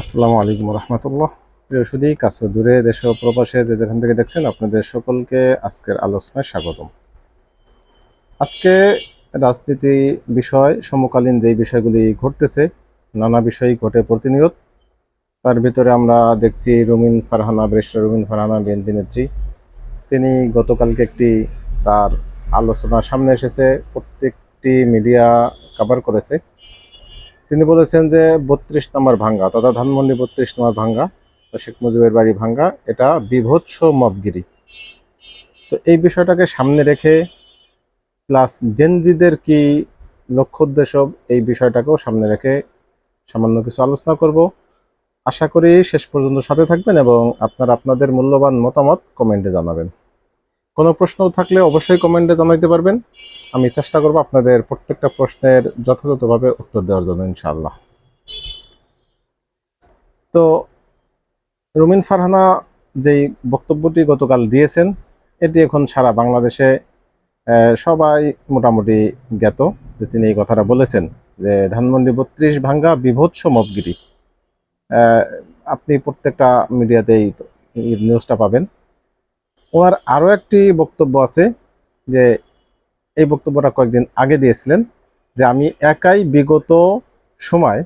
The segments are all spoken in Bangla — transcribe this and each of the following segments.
আসসালামু আলাইকুম রহমতুল্লাহ। প্রিয় সুদী কাছে দূরে, দেশ প্রবাসে যে যেখান থেকে দেখছেন, আপনাদের সকলকে আজকের আলোচনায় স্বাগতম। আজকে রাজনীতি বিষয়, সমকালীন যেই বিষয়গুলি ঘটতেছে, নানা বিষয়ই ঘটে প্রতিনিয়ত। তার ভিতরে আমরা দেখছি রুমিন ফারহানা ব্রেস্টার রুমিন ফারহানা, বিএনপি নেত্রী। তিনি গতকালকে একটি তার আলোচনা সামনে এসেছে, প্রত্যেকটি মিডিয়া কভার করেছে। তিনি বলেছেন যে বত্রিশ নম্বর ভাঙ্গা, তথা ধানমন্ডি বত্রিশ নম্বর ভাঙ্গা শেখ মুজিবের বাড়ি ভাঙ্গা, এটা বিভৎস মবগিরি তো এই বিষয়টাকে সামনে রেখে প্লাস জেনজিদের কি লক্ষ্য উদ্দেশ্য, এই বিষয়টাকেও সামনে রেখে সামান্য কিছু আলোচনা করব। আশা করি শেষ পর্যন্ত সাথে থাকবেন এবং আপনারা আপনাদের মূল্যবান মতামত কমেন্টে জানাবেন। কোনো প্রশ্ন থাকলে অবশ্যই কমেন্টে জানাইতে পারবেন। আমি চেষ্টা করব আপনাদের প্রত্যেকটা প্রশ্নের যথাযথভাবে উত্তর দেওয়ার জন্য, ইনশাআল্লাহ। তো রুমিন ফারহানা যেই বক্তব্যটি গতকাল দিয়েছেন, এটি এখন সারা বাংলাদেশে সবাই মোটামুটি জ্ঞাত যে তিনি এই কথাটা বলেছেন যে ধানমন্ডি বত্রিশ ভাঙ্গা বিভৎস মবগিরি আপনি প্রত্যেকটা মিডিয়াতেই নিউজটা পাবেন। ওনার আরও একটি বক্তব্য আছে যে এই বক্তব্যটা কয়েকদিন আগে দিয়েছিলেন যে আমি একাই বিগত সময়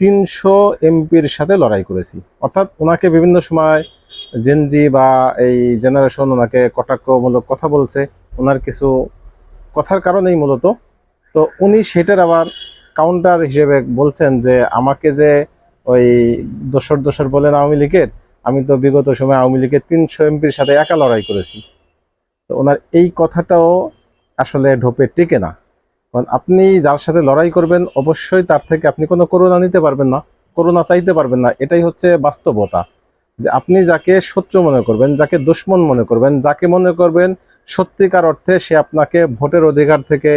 তিনশো এমপির সাথে লড়াই করেছি। অর্থাৎ ওনাকে বিভিন্ন সময় জেনজি বা এই জেনারেশন ওনাকে কটাক্ষমূলক কথা বলছে, ওনার কিছু কথার কারণেই মূলত। তো উনি সেটার আবার কাউন্টার হিসেবে বলছেন যে আমাকে যে ওই দোসর দোসর বলেন আওয়ামী লীগের আমি তো বিগত সময় আওয়ামী লীগের তিনশো এমপির সাথে একা লড়াই করেছি। তো ওনার এই কথাটাও আসলে ঢোপে টিকে না। কারণ আপনি যার সাথে লড়াই করবেন, অবশ্যই তার থেকে আপনি কোনো করোনা নিতে পারবেন না করোনা চাইতে পারবেন না। এটাই হচ্ছে বাস্তবতা। যে আপনি যাকে শত্রু মনে করবেন, যাকে দুশ্মন মনে করবেন, যাকে মনে করবেন সত্যিকার অর্থে সে আপনাকে ভোটের অধিকার থেকে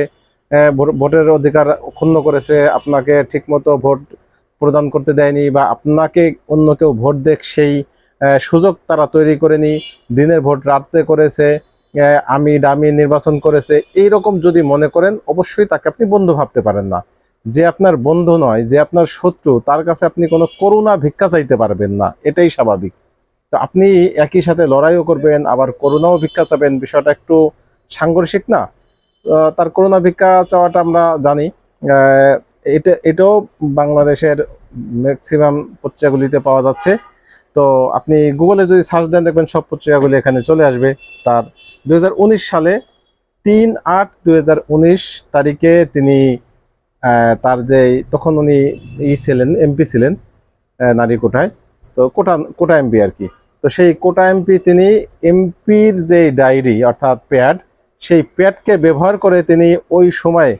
ভোটের অধিকার ক্ষুণ্ণ করেছে, আপনাকে ঠিকমতো ভোট প্রদান করতে দেয়নি বা আপনাকে অন্য কেউ ভোট দেখ সেই সুযোগ তারা তৈরি করেনি দিনের ভোট রাতে করেছে আমি ডামি নির্বাচন করেছে। এই রকম যদি মনে করেন, অবশ্যই তাকে আপনি বন্ধু ভাবতে পারেন না। যে আপনার বন্ধু নয়, যে আপনার শত্রু, তার কাছে আপনি কোনো করুণা ভিক্ষা চাইতে পারবেন না। এটাই স্বাভাবিক। তো আপনি একই সাথে লড়াইও করবেন, আবার করুণাও ভিক্ষা চাবেন। বিষয়টা একটু সাংঘর্ষিক না? তার করুণা ভিক্ষা চাওয়াটা আমরা জানি। এটা, এটাও বাংলাদেশের ম্যাক্সিমাম পত্রিকাগুলিতে পাওয়া যাচ্ছে। তো আপনি গুগলে যদি সার্চ দেন, দেখবেন সব পত্রিকাগুলি এখানে চলে আসবে। তার দু হাজার উনিশ সালে তিন আট দুই তারিখে তিনি তার যে, তখন উনি ই ছিলেন এমপি ছিলেন নারী কোটায়। তো কোটা কোটা এমপি আর কি। তো সেই কোটা এমপি তিনি এমপির যে ডায়েরি অর্থাৎ প্যাড সেই প্যাডকে ব্যবহার করে তিনি ওই সময়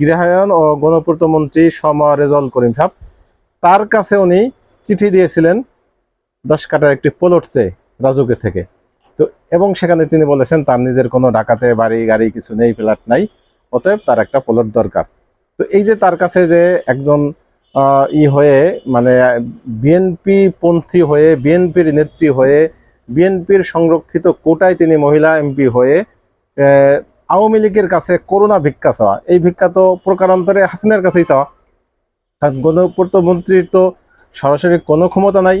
গৃহায়ন ও গণপূর্ত মন্ত্রী সমা রেজল করিম সাহেব, তার কাছে উনি চিঠি দিয়েছিলেন দশ কাটার একটি পোলট চেয়ে রাজুকে থেকে। তো, এবং সেখানে তিনি বলেছেন, তার নিজের কোনো ডাকাতে, বাড়ি, গাড়ি কিছু নেই, ফ্ল্যাট নাই, অতএব তার একটা পোলট দরকার। তো এই যে তার কাছে যে একজন ই হয়ে মানে বিএনপি পন্থী হয়ে, বিএনপির নেত্রী হয়ে, বিএনপির সংরক্ষিত কোটায় তিনি মহিলা এমপি হয়ে আওয়ামী লীগের কাছে করোনা ভিক্ষা চাওয়া। এই ভিক্ষা তো প্রকারান্তরে হাসিনার কাছেই চাওয়া। কারণ গণপূর্ত মন্ত্রীর তো সরাসরি কোনো ক্ষমতা নাই।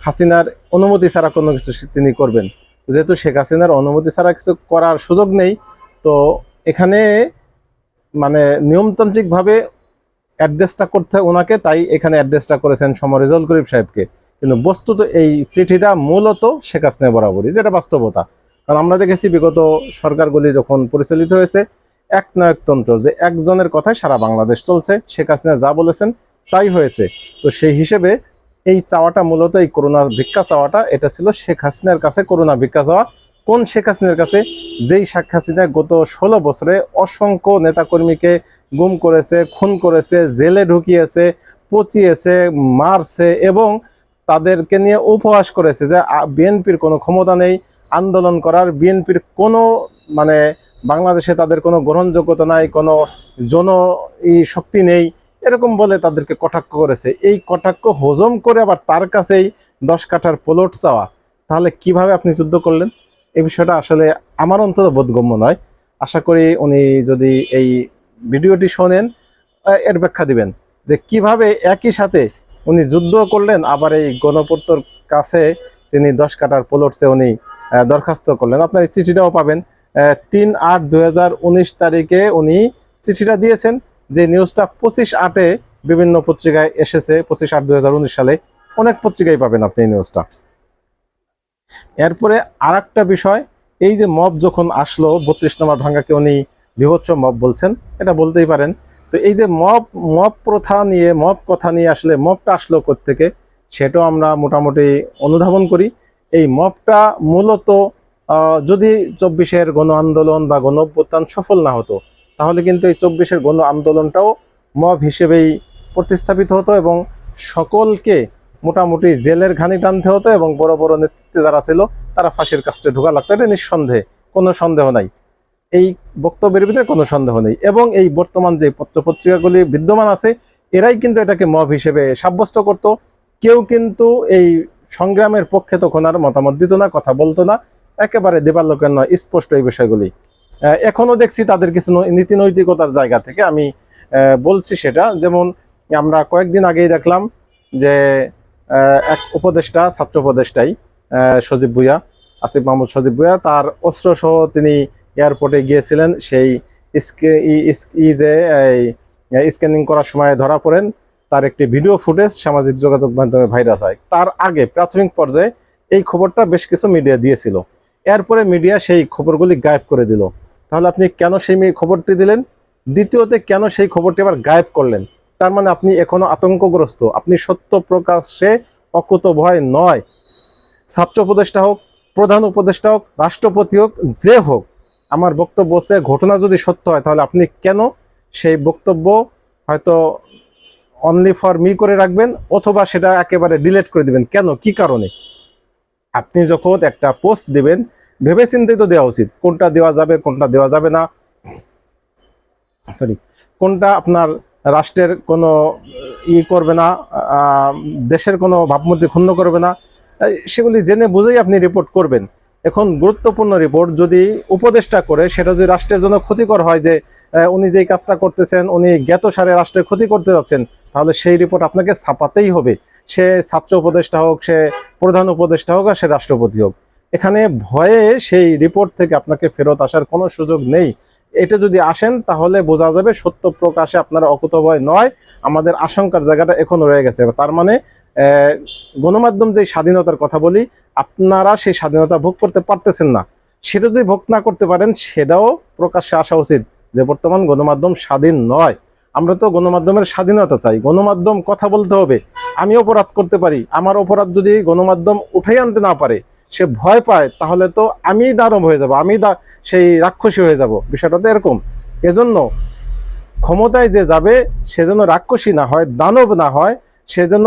হাসিনার অনুমতি ছাড়া কোনো কিছু তিনি করবেন। যেহেতু শেখ হাসিনার অনুমতি ছাড়া কিছু করার সুযোগ নেই, তো এখানে মানে নিয়মতান্ত্রিকভাবে অ্যাড্রেসটা করতে ওনাকে, তাই এখানে অ্যাড্রেসটা করেছেন সমর রেজাউল করিম সাহেবকে। কিন্তু বস্তুত এই চিঠিটা মূলত শেখ হাসিনা বরাবরই, যেটা বাস্তবতা। কারণ আমরা দেখেছি বিগত সরকারগুলি যখন পরিচালিত হয়েছে এক নায়কতন্ত্র যে একজনের কথায় সারা বাংলাদেশ চলছে, শেখ হাসিনা যা বলেছেন তাই হয়েছে। তো সেই হিসেবে এই চাওয়াটা মূলত এই করোনা ভিক্ষা চাওয়াটা, এটা ছিল শেখ হাসিনার কাছে করোনা ভিক্ষা চাওয়া। কোন শেখ হাসিনার কাছে? যেই শেখ হাসিনা গত ষোলো বছরে অসংখ্য নেতাকর্মীকে গুম করেছে, খুন করেছে, জেলে ঢুকিয়েছে, পচিয়েছে, মারছে এবং তাদেরকে নিয়ে উপহাস করেছে যে বিএনপির কোনো ক্ষমতা নেই, আন্দোলন করার বিএনপির কোনো মানে বাংলাদেশে তাদের কোনো গ্রহণযোগ্যতা নাই, কোনো জন শক্তি নেই এরকম বলে তাদেরকে কটাক্ষ করেছে। এই কটাক্ষ হজম করে আবার তার কাছেই দশ কাঠার প্লট চাওয়া। তাহলে কীভাবে আপনি যুদ্ধ করলেন? এই বিষয়টা আসলে আমার অন্তত বোধগম্য নয়। আশা করি উনি যদি এই ভিডিওটি শোনেন এর ব্যাখ্যা দিবেন যে কীভাবে একই সাথে উনি যুদ্ধ করলেন, আবার এই গণপূর্তর কাছে তিনি দশ কাটার পোলটসে উনি দরখাস্ত করলেন। আপনার চিঠিটাও পাবেন। তিন আট দুই তারিখে উনি চিঠিটা দিয়েছেন। যে নিউজটা পঁচিশ আটে বিভিন্ন পত্রিকায় এসেছে, পঁচিশ আট দুই সালে, অনেক পত্রিকায় পাবেন আপনি এই নিউজটা এরপরে আর বিষয়, এই যে মব যখন আসলো, বত্রিশ নম্বর ভাঙ্গাকে উনি বিভৎস মব বলছেন, এটা বলতেই পারেন। তো এই যে মব মব প্রথা নিয়ে মব কথা নিয়ে আসলে মবটা আসলো থেকে সেটাও আমরা মোটামুটি অনুধাবন করি। এই মবটা মূলত যদি চব্বিশের গণ আন্দোলন বা গণ সফল না হতো তাহলে কিন্তু এই চব্বিশের গণ আন্দোলনটাও মব হিসেবেই প্রতিস্থাপিত হতো এবং সকলকে মোটামুটি জেলের ঘানি টানতে হতো এবং বড় বড় নেতৃত্বে যারা ছিল, তারা ফাঁসির কাছে ঢোকা লাগতো। এটা নিঃসন্দেহে, কোনো সন্দেহ নাই। এই বক্তব্যের ভিতরে কোনো সন্দেহ নেই এবং এই বর্তমান যে পত্রপত্রিকাগুলি বিদ্যমান আছে, এরাই কিন্তু এটাকে মব হিসেবে সাব্যস্ত করত। কেউ কিন্তু এই সংগ্রামের পক্ষে তখন আর মতামত দিত না, কথা বলতো না। একেবারে দেবালোকের নয়, স্পষ্ট এই বিষয়গুলি। আহ, এখনও দেখছি তাদের কিছু নীতি নৈতিকতার জায়গা থেকে আমি বলছি সেটা। যেমন আমরা কয়েকদিন আগেই দেখলাম যে এক উপদেষ্টা ছাত্র উপদেষ্টাই সজীব ভুইয়া আসিফ মাহমুদ সজীব ভুইয়া তার অস্ত্র সহ তিনি এয়ারপোর্টে গিয়েছিলেন। সেই ইসকে- ই- ই যে স্ক্যানিং করার সময় ধরা পড়েন তার একটি ভিডিও ফুটেজ সামাজিক যোগাযোগ মাধ্যমে ভাইরাল হয়। তার আগে প্রাথমিক পর্যায়ে এই খবরটা বেশ কিছু মিডিয়া দিয়েছিল। এরপরে মিডিয়া সেই খবরগুলি গায়েব করে দিল। তাহলে আপনি কেন সেই মি- খবরটি দিলেন? দ্বিতীয়তে, কেন সেই খবরটি আবার গায়েব করলেন? তার মানে আপনি এখনও আতঙ্কগ্রস্ত। আপনি সত্য প্রকাশে অকুত ভয় নয়। ছাত্র উপদেষ্টা হোক, প্রধান উপদেষ্টা হোক, রাষ্ট্রপতি হোক, যে হোক, আমার বক্তব্য হচ্ছে, ঘটনা যদি সত্য হয়, তাহলে আপনি কেন সেই বক্তব্য হয়তো অনলি ফর মি করে রাখবেন, অথবা সেটা একেবারে ডিলিট করে দিবেন? কেন? কি কারণে? আপনি যখন একটা পোস্ট দিবেন ভেবে চিন্তে তো দেওয়া উচিত। কোনটা দেওয়া যাবে, কোনটা দেওয়া যাবে না। সরি কোনটা আপনার রাষ্ট্রের কোনো ই করবে না দেশের কোনো ভাবমূর্তি ক্ষুণ্ণ করবে না সেগুলি জেনে বুঝেই আপনি রিপোর্ট করবেন। এখন গুরুত্বপূর্ণ রিপোর্ট যদি উপদেষ্টা করে, সেটা যদি রাষ্ট্রের জন্য ক্ষতিকর হয় যে উনি যেই কাজটা করতেছেন, উনি জ্ঞাত সারে রাষ্ট্রের ক্ষতি করতে যাচ্ছেন তাহলে সেই রিপোর্ট আপনাকে ছাপাতেই হবে। সে ছাত্র উপদেষ্টা হোক, সে প্রধান উপদেষ্টা হোক আর সে রাষ্ট্রপতি হোক। এখানে ভয়ে সেই রিপোর্ট থেকে আপনাকে ফেরত আসার কোনো সুযোগ নেই। এটা যদি আসেন, তাহলে বোঝা যাবে সত্য প্রকাশে আপনারা অকুতভয় নয়। আমাদের আশঙ্কার জায়গাটা এখনও রয়ে গেছে। তার মানে গণমাধ্যম যে স্বাধীনতার কথা বলি, আপনারা সেই স্বাধীনতা ভোগ করতে পারতেছেন না। সেটা যদি ভোগ না করতে পারেন, সেটাও প্রকাশ্যে আসা উচিত যে বর্তমান গণমাধ্যম স্বাধীন নয়। আমরা তো গণমাধ্যমের স্বাধীনতা চাই, গণমাধ্যম কথা বলতে হবে। আমি অপরাধ করতে পারি, আমার অপরাধ যদি গণমাধ্যম উঠাই আনতে না পারে, সে ভয় পায়, তাহলে তো আমি দারম হয়ে যাব, আমি দা সেই রাক্ষসী হয়ে যাব, বিষয়টা তো এরকম। এজন্য ক্ষমতায় যে যাবে, সে যেন রাক্ষসী না হয়, দানব না হয়, সে যেন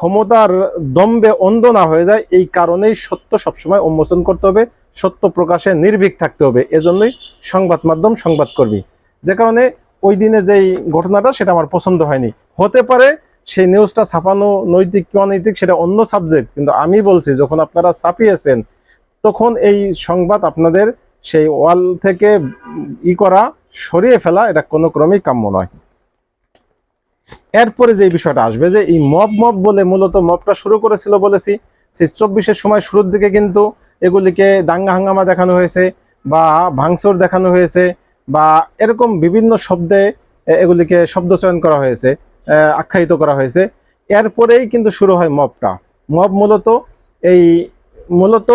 ক্ষমতার দম্বে অন্ধ না হয়ে যায়, এই কারণেই সত্য সবসময় উন্মোচন করতে হবে, সত্য প্রকাশে নির্ভীক থাকতে হবে। এজন্যই সংবাদ মাধ্যম সংবাদ সংবাদকর্মী যে কারণে ওই দিনে যেই ঘটনাটা, সেটা আমার পছন্দ হয়নি। হতে পারে সেই নিউজটা ছাপানো নৈতিক কি অনৈতিক, সেটা অন্য সাবজেক্ট কিন্তু আমি বলছি, যখন আপনারা ছাপিয়েছেন, তখন এই সংবাদ আপনাদের সেই ওয়াল থেকে ই করা, সরিয়ে ফেলা, এটা কোনো ক্রমেই কাম্য নয়। এরপরে যে বিষয়টা আসবে, যে এই মব মব বলে মূলত মবটা শুরু করেছিল বলেছি, সেই চব্বিশের সময় শুরুর দিকে কিন্তু এগুলিকে দাঙ্গা হাঙ্গামা দেখানো হয়েছে বা ভাঙচুর দেখানো হয়েছে বা এরকম বিভিন্ন শব্দে এগুলিকে শব্দচয়ন করা হয়েছে আখ্যায়িত করা হয়েছে। এরপরেই কিন্তু শুরু হয় মবটা মব মূলত এই, মূলত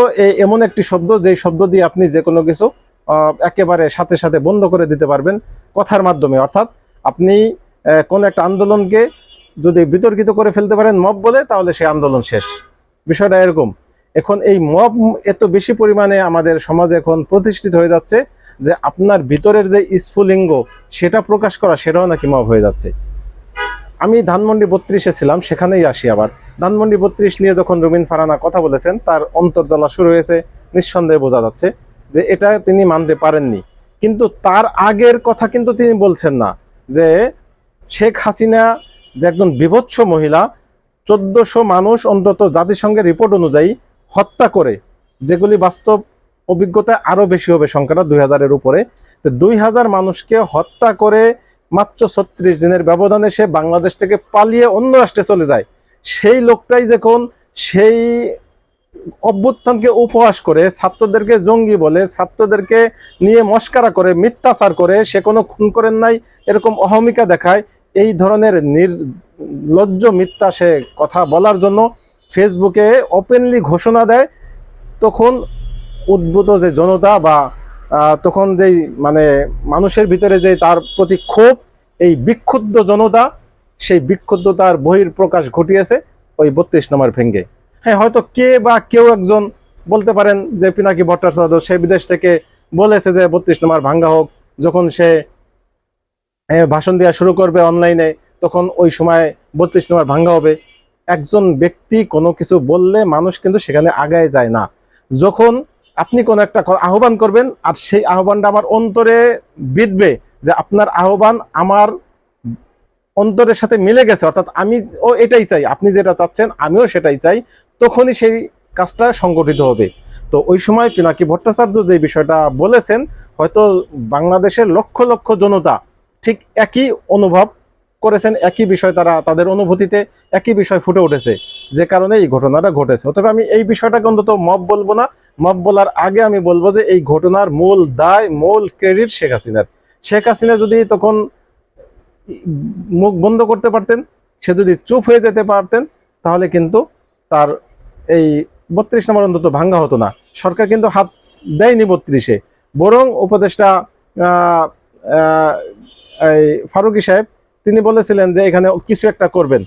এমন একটি শব্দ, যেই শব্দ দিয়ে আপনি যে কোনো কিছু একেবারে সাথে সাথে বন্ধ করে দিতে পারবেন কথার মাধ্যমে। অর্থাৎ আপনি কোন একটা আন্দোলনকে যদি বিতর্কিত করে ফেলতে পারেন মব বলে, তাহলে সেই আন্দোলন শেষ। বিষয়টা এরকম। এখন এই মব এত বেশি পরিমাণে আমাদের সমাজে এখন প্রতিষ্ঠিত হয়ে যাচ্ছে যে আপনার ভিতরের যে স্ফুলিঙ্গ, সেটা প্রকাশ করা, সেটাও নাকি মব হয়ে যাচ্ছে। আমি ধানমন্ডি বত্রিশে ছিলাম, সেখানেই আসি আবার। ধানমন্ডি বত্রিশ নিয়ে যখন রবিন ফারানা কথা বলেছেন, তার অন্তর্জালা শুরু হয়েছে, নিঃসন্দেহে বোঝা যাচ্ছে যে এটা তিনি মানতে পারেননি। কিন্তু তার আগের কথা কিন্তু তিনি বলছেন না, যে শেখ হাসিনা যে একজন বিভৎস মহিলা, চোদ্দশো মানুষ অন্তত জাতিসংঘের রিপোর্ট অনুযায়ী হত্যা করে, যেগুলি বাস্তব অভিজ্ঞতায় আরও বেশি হবে সংখ্যাটা দুই হাজারের উপরে। তো দুই হাজার মানুষকে হত্যা করে মাত্র ছত্রিশ দিনের ব্যবধানে সে বাংলাদেশ থেকে পালিয়ে অন্য রাষ্ট্রে চলে যায়। সেই লোকটাই যখন সেই অভ্যুত্থানকে উপহাস করে, ছাত্রদেরকে জঙ্গি বলে, ছাত্রদেরকে নিয়ে মস্কারা করে, মিথ্যাচার করে, সে কোনো খুন করেন নাই, এরকম অহমিকা দেখায়, এই ধরনের নির্লজ্জ মিথ্যা সে কথা বলার জন্য ফেসবুকে ওপেনলি ঘোষণা দেয়। তখন উদ্ভূত যে জনতা বা তখন যেই মানে মানুষের ভিতরে যে তার প্রতি ক্ষোভ, এই বিক্ষুব্ধ জনতা, সেই বিক্ষুব্ধতার বহির প্রকাশ ঘটিয়েছে ওই বত্রিশ নম্বর ভেঙ্গে। হ্যাঁ হয়তো কে বা কেউ একজন বলতে পারেন যে পিনাকি ভট্টাচার্য, সে বিদেশ থেকে বলেছে যে বত্রিশ নম্বর ভাঙ্গা হোক। যখন সে ভাষণ দেওয়া শুরু করবে অনলাইনে, তখন ওই সময় বত্রিশ নম্বর ভাঙ্গা হবে। একজন ব্যক্তি কোনো কিছু বললে মানুষ কিন্তু সেখানে আগায় যায় না। যখন আপনি কোনো একটা আহ্বান করবেন আর সেই আহ্বানটা আমার অন্তরে বিধবে যে আপনার আহ্বান আমার অন্তরের সাথে মিলে গেছে। অর্থাৎ আমি ও এটাই চাই, আপনি যেটা চাচ্ছেন আমিও সেটাই চাই, তখনই সেই কাজটা সংগঠিত হবে। তো ওই সময় পিনাকি ভট্টাচার্য যে বিষয়টা বলেছেন, হয়তো বাংলাদেশের লক্ষ লক্ষ জনতা ঠিক একই অনুভব করেছেন, একই বিষয় তারা, তাদের অনুভূতিতে একই বিষয় ফুটে উঠেছে, যে কারণে এই ঘটনাটা ঘটেছে। অথবা আমি এই বিষয়টাকে অন্তত মব বলব না। মব বলার আগে আমি বলব যে এই ঘটনার মূল দায়, মূল ক্রেডিট শেখ হাসিনার। শেখ হাসিনা যদি তখন মুখ বন্ধ করতে পারতেন, সে যদি চুপ হয়ে যেতে পারতেন, তাহলে কিন্তু তার এই বত্রিশ নম্বর অন্তত ভাঙ্গা হতো না। সরকার কিন্তু হাত দেয়নি বত্রিশে। বরং উপদেষ্টা এই ফারুকি সাহেব তিনি বলেছিলেন যে এখানে কিছু একটা করবেন।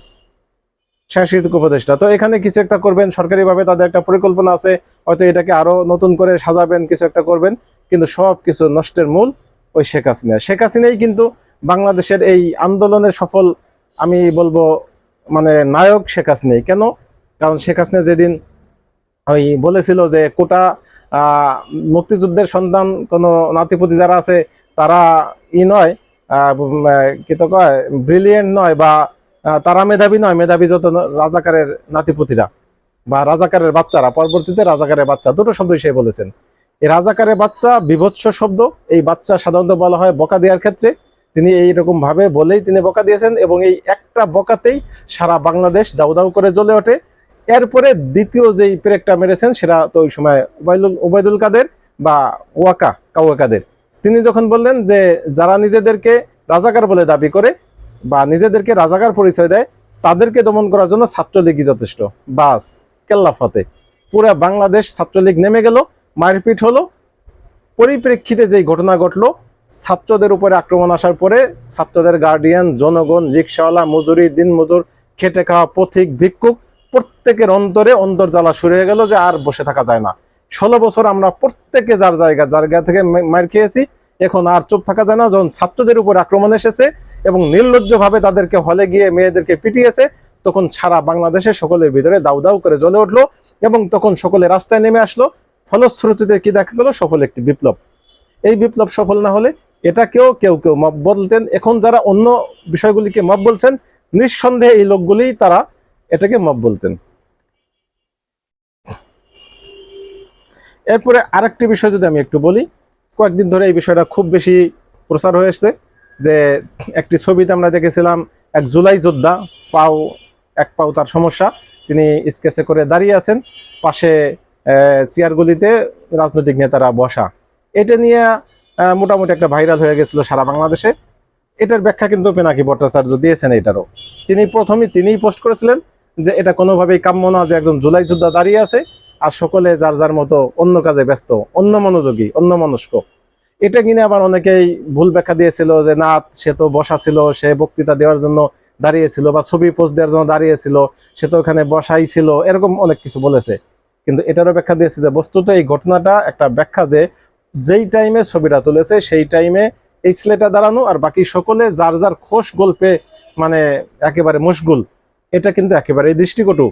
সাংস্কৃতিক উপদেষ্টা। তো এখানে কিছু একটা করবেন, সরকারিভাবে তাদের একটা পরিকল্পনা আছে, হয়তো এটাকে আরও নতুন করে সাজাবেন, কিছু একটা করবেন, কিন্তু সব কিছু নষ্টের মূল ওই শেখ হাসিনা শেখ হাসিনাই কিন্তু বাংলাদেশের এই আন্দোলনের সফল, আমি বলব মানে নায়ক শেখ হাসিনাই। কেন? কারণ শেখ হাসিনা যেদিন ওই বলেছিল যে কোটা মুক্তিযুদ্ধের সন্তান কোনো নাতিপতি যারা আছে, তারা ই নয় কি তো কয় ব্রিলিয়েন্ট নয় বা তারা মেধাবী নয়, মেধাবী যত রাজাকারের নাতিপুতিরা বা রাজাকারের বাচ্চারা, পরবর্তীতে রাজাকারের বাচ্চা, দুটো শব্দই সে বলেছেন। এই রাজাকারের বাচ্চা বিভৎস শব্দ, এই বাচ্চা সাধারণত বলা হয় বকা দেওয়ার ক্ষেত্রে। তিনি এইরকম ভাবে বলেই তিনি বকা দিয়েছেন এবং এই একটা বকাতেই সারা বাংলাদেশ দাউ দাউ করে জ্বলে ওঠে। এরপরে দ্বিতীয় যেই প্রেকটা মেরেছেন, সেটা তো ওই সময় ওবায়দুল ওবায়দুল কাদের বা ওয়াকা কাউয়া কাদের তিনি যখন বললেন যে যারা নিজেদেরকে রাজাকার বলে দাবি করে বা নিজেদেরকে রাজাকার পরিচয় দেয়, তাদেরকে দমন করার জন্য ছাত্রলীগই যথেষ্ট। বাস কেল্লাফাতে পুরা বাংলাদেশ ছাত্রলীগ নেমে গেল, মারপিট হলো। পরিপ্রেক্ষিতে যেই ঘটনা ঘটলো, ছাত্রদের উপরে আক্রমণ আসার পরে ছাত্রদের গার্ডিয়ান জনগণ, রিক্সাওয়ালা, মজুরি, দিন মজুর, খেটে খাওয়া পথিক, ভিক্ষুক, প্রত্যেকের অন্তরে অন্তর্জ্বালা শুরু হয়ে গেল যে আর বসে থাকা যায় না। ষোলো বছর আমরা প্রত্যেকে যার জায়গা যার জায়গা থেকে মার খেয়েছি, এখন আর চুপ থাকা যায় না। যখন ছাত্রদের উপর আক্রমণ এসেছে এবং নির্লজ্জভাবে তাদেরকে হলে গিয়ে মেয়েদেরকে পিটিয়েছে, তখন সারা বাংলাদেশে সকলের ভিতরে দাউ দাউ করে জ্বলে উঠল এবং তখন সকলে রাস্তায় নেমে আসলো। ফলশ্রুতিতে কি দেখা গেল? সফল একটি বিপ্লব। এই বিপ্লব সফল না হলে এটাকেও কেউ কেউ মব বলতেন। এখন যারা অন্য বিষয়গুলিকে মব বলছেন, নিঃসন্দেহে এই লোকগুলি তারা এটাকে মব বলতেন। এরপরে আরেকটি বিষয় যদি আমি একটু বলি, কয়েকদিন ধরে এই বিষয়টা খুব বেশি প্রচার হয়ে এসছে যে একটি ছবিতে আমরা দেখেছিলাম এক জুলাই যোদ্ধা পাও, এক পাও তার সমস্যা, তিনি স্কেচে করে দাঁড়িয়ে আছেন, পাশে চেয়ারগুলিতে রাজনৈতিক নেতারা বসা। এটা নিয়ে মোটামুটি একটা ভাইরাল হয়ে গেছিল সারা বাংলাদেশে। এটার ব্যাখ্যা কিন্তু পেনাকি ভট্টাচার্য দিয়েছেন এটারও তিনি প্রথমে তিনিই পোস্ট করেছিলেন যে এটা কোনোভাবেই কাম্য না যে একজন জুলাই যোদ্ধা দাঁড়িয়ে আছে। আর সকলে যার যার মতো অন্য কাজে ব্যস্ত, অন্য মনোযোগী, অন্য মনস্ক। এটা কিনে আবার অনেকেই ভুল ব্যাখ্যা দিয়েছিল যে, না, সে তো বসা ছিল, সে বক্তৃতা দেওয়ার জন্য দাঁড়িয়েছিল বা ছবি পোস্ট দেওয়ার জন্য দাঁড়িয়েছিল, সে তো ওখানে বসাই ছিল, এরকম অনেক কিছু বলেছে। কিন্তু এটারও ব্যাখ্যা দিয়েছে যে, বস্তুত এই ঘটনাটা একটা ব্যাখ্যা যে, যেই টাইমে ছবিটা তুলেছে, সেই টাইমে এই ছেলেটা দাঁড়ানো আর বাকি সকলে যার যার খোশ গল্পে মানে একেবারে মুশগুল। এটা কিন্তু একেবারে দৃষ্টিকটু।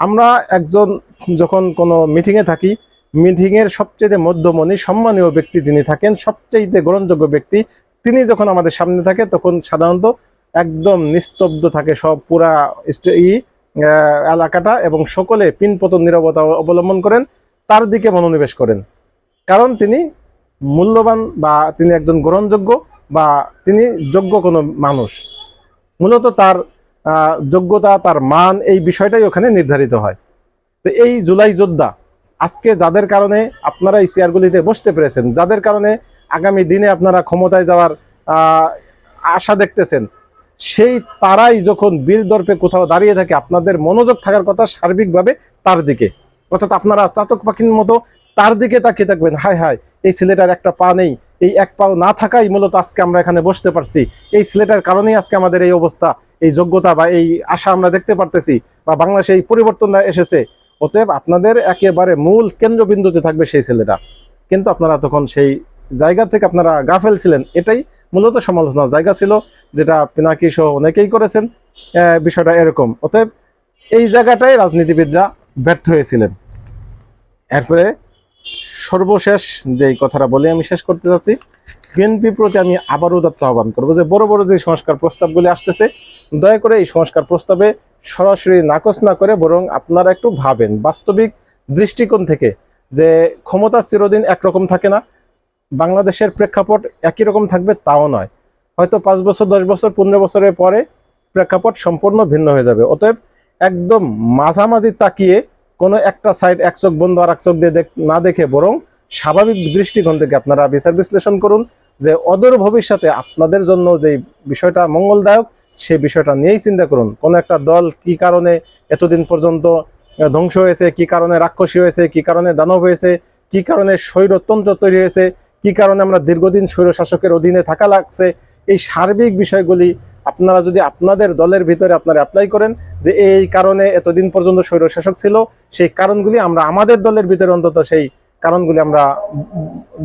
আমরা একজন যখন কোনো মিটিংয়ে থাকি, মিটিংয়ের সবচেয়ে মধ্যমণি, সম্মানীয় ব্যক্তি যিনি থাকেন, সবচেয়ে গ্রহণযোগ্য ব্যক্তি, তিনি যখন আমাদের সামনে থাকে, তখন সাধারণত একদম নিস্তব্ধ থাকে সব পুরা ই এলাকাটা এবং সকলে পিনপতন নিরবতা অবলম্বন করেন, তার দিকে মনোনিবেশ করেন। কারণ তিনি মূল্যবান বা তিনি একজন গ্রহণযোগ্য বা তিনি যোগ্য কোনো মানুষ। মূলত তার যোগ্যতা, তার মান, এই বিষয়টাই ওখানে নির্ধারিত হয়। তো এই জুলাই যোদ্ধা, আজকে যাদের কারণে আপনারা এই চেয়ারগুলিতে বসতে পেরেছেন, যাদের কারণে আগামী দিনে আপনারা ক্ষমতায় যাওয়ার আশা দেখতেছেন, সেই তারাই যখন বীর দর্পে কোথাও দাঁড়িয়ে থাকে, আপনাদের মনোযোগ থাকার কথা সার্বিকভাবে তার দিকে। অর্থাৎ আপনারা চাতক পাখির মতো তার দিকে তাকিয়ে থাকবেন, হায় হায়, এই ছেলেটার একটা পা নেই, এই এক পাও না থাকাই মূলত আজকে আমরা এখানে বসতে পারছি। এই ছেলেটার কারণেই আজকে আমাদের এই অবস্থা। এই যোগ্যতা বা এই আশা আমরা দেখতে পারতেছি বা বাংলাদেশে এই পরিবর্তন এসেছে, অতএব আপনাদের একেবারে মূল কেন্দ্রবিন্দুতে থাকবে সেই ছেলেটা। কিন্তু আপনারা তখন সেই জায়গা থেকে আপনারা গাফেল ছিলেন এটাই মূলত সমালোচনার জায়গা ছিল, যেটা পিনাকি সহ অনেকেই করেছেন বিষয়টা এরকম। অতএব এই জায়গাটাই রাজনীতিবিদরা ব্যর্থ হয়েছিলেন। এরপরে সর্বশেষ যেই কথাটা বলে আমি শেষ করতে যাচ্ছি, বিএনপির প্রতি আমি আবারও উদাত্ত আহ্বান করব যে বড় বড় যে সংস্কার প্রস্তাবগুলি আসতেছে দয়া করে এই সংস্কার প্রস্তাবে সরাসরি নাকচ না করে বরং আপনারা একটু ভাবেন। বাস্তবিক দৃষ্টিকোণ থেকে যে ক্ষমতা চিরদিন একরকম থাকে না, বাংলাদেশের প্রেক্ষাপট একই রকম থাকবে তাও নয়। হয়তো পাঁচ বছর, দশ বছর, পনেরো বছরের পরে প্রেক্ষাপট সম্পূর্ণ ভিন্ন হয়ে যাবে। অতএব একদম মাঝামাঝি তাকিয়ে কোনো একটা সাইড এক চোখ বন্ধ আর এক চোখ দিয়ে না দেখে বরং স্বাভাবিক দৃষ্টিকোণ থেকে আপনারা বিচার বিশ্লেষণ করুন যে অদূর ভবিষ্যতে আপনাদের জন্য যে বিষয়টা মঙ্গলদায়ক সেই বিষয়টা নিয়েই চিন্তা করুন। কোনো একটা দল কি কারণে এতদিন পর্যন্ত ধ্বংস হয়েছে, কি কারণে রাক্ষসী হয়েছে, কি কারণে দানব হয়েছে, কি কারণে স্বৈরতন্ত্র তৈরি হয়েছে, কি কারণে আমরা দীর্ঘদিন স্বৈর শাসকের অধীনে থাকা লাগছে, এই সার্বিক বিষয়গুলি আপনারা যদি আপনাদের দলের ভিতরে আপনারা অ্যাপ্লাই করেন যে এই কারণে এতদিন পর্যন্ত স্বৈর শাসক ছিল, সেই কারণগুলি আমরা আমাদের দলের ভিতরে অন্তত সেই কারণগুলি আমরা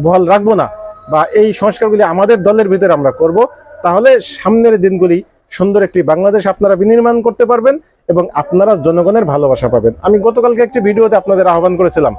বহাল রাখব না বা এই সংস্কারগুলি আমাদের দলের ভিতরে আমরা করব। তাহলে সামনের দিনগুলি সুন্দর একটি বাংলাদেশ আপনারা বিনির্মাণ করতে পারবেন এবং আপনারা জনগণের ভালোবাসা পাবেন। আমি গতকালকে একটি ভিডিওতে আপনাদের আহ্বান করেছিলাম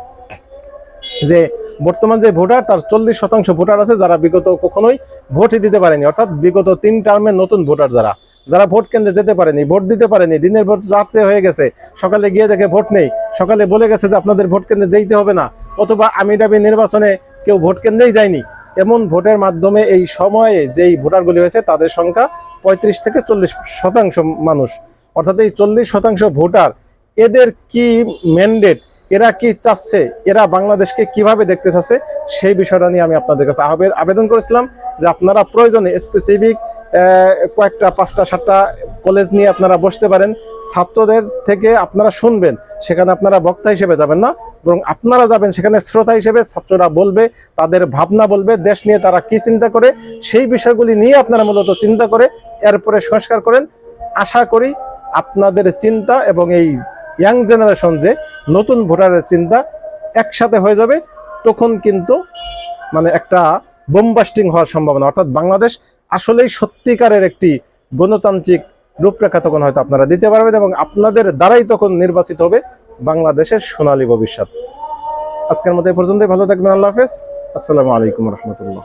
যে বর্তমান যে ভোটার, তার চল্লিশ শতাংশ ভোটার আছে, যারা বিগত কখনোই ভোটই দিতে পারেনি। অর্থাৎ বিগত তিন টার্মের নতুন ভোটার যারা যারা ভোট কেন্দ্রে যেতে পারেনি, ভোট দিতে পারেনি, দিনের ভোট রাত্রে হয়ে গেছে, সকালে গিয়ে দেখে ভোট নেই, সকালে বলে গেছে যে আপনাদের ভোট কেন্দ্রে যেতে হবে না, অথবা আমি ডাবি নির্বাচনে কেউ ভোট কেন্দ্রেই যায়নি। এমন ভোটের মাধ্যমে এই সময়ে যেই ভোটারগুলি হয়েছে, তাদের সংখ্যা পঁয়ত্রিশ থেকে চল্লিশ শতাংশ মানুষ। অর্থাৎ এই চল্লিশ শতাংশ ভোটার, এদের কি ম্যান্ডেট এরা কি চাচ্ছে, এরা বাংলাদেশকে কীভাবে দেখতে চাচ্ছে, সেই বিষয়টা নিয়ে আমি আপনাদের কাছে আবেদন করেছিলাম যে আপনারা প্রয়োজনে স্পেসিফিক কয়েকটা, পাঁচটা, সাতটা কলেজ নিয়ে আপনারা বসতে পারেন। ছাত্রদের থেকে আপনারা শুনবেন, সেখানে আপনারা বক্তা হিসেবে যাবেন না, বরং আপনারা যাবেন সেখানে শ্রোতা হিসেবে, ছাত্ররা বলবে, তাদের ভাবনা বলবে, দেশ নিয়ে তারা কি চিন্তা করে, সেই বিষয়গুলি নিয়ে আপনারা মূলত চিন্তা করে, এরপরে সংস্কার করেন। আশা করি আপনাদের চিন্তা এবং এই ইয়াং জেনারেশন যে নতুন ভোটারের চিন্তা একসাথে হয়ে যাবে, তখন কিন্তু মানে একটা বোমবাস্টিং হওয়ার সম্ভাবনা, অর্থাৎ বাংলাদেশ আসলেই সত্যিকারের একটি গণতান্ত্রিক রূপরেখা তখন হয়তো আপনারা দিতে পারবেন এবং আপনাদের দ্বারাই তখন নির্বাচিত হবে বাংলাদেশের সোনালী ভবিষ্যৎ। আজকের মতো এই পর্যন্তই, ভালো থাকবেন, আল্লাহ হাফেজ। আসসালামু আলাইকুম রহমতুল্লাহ।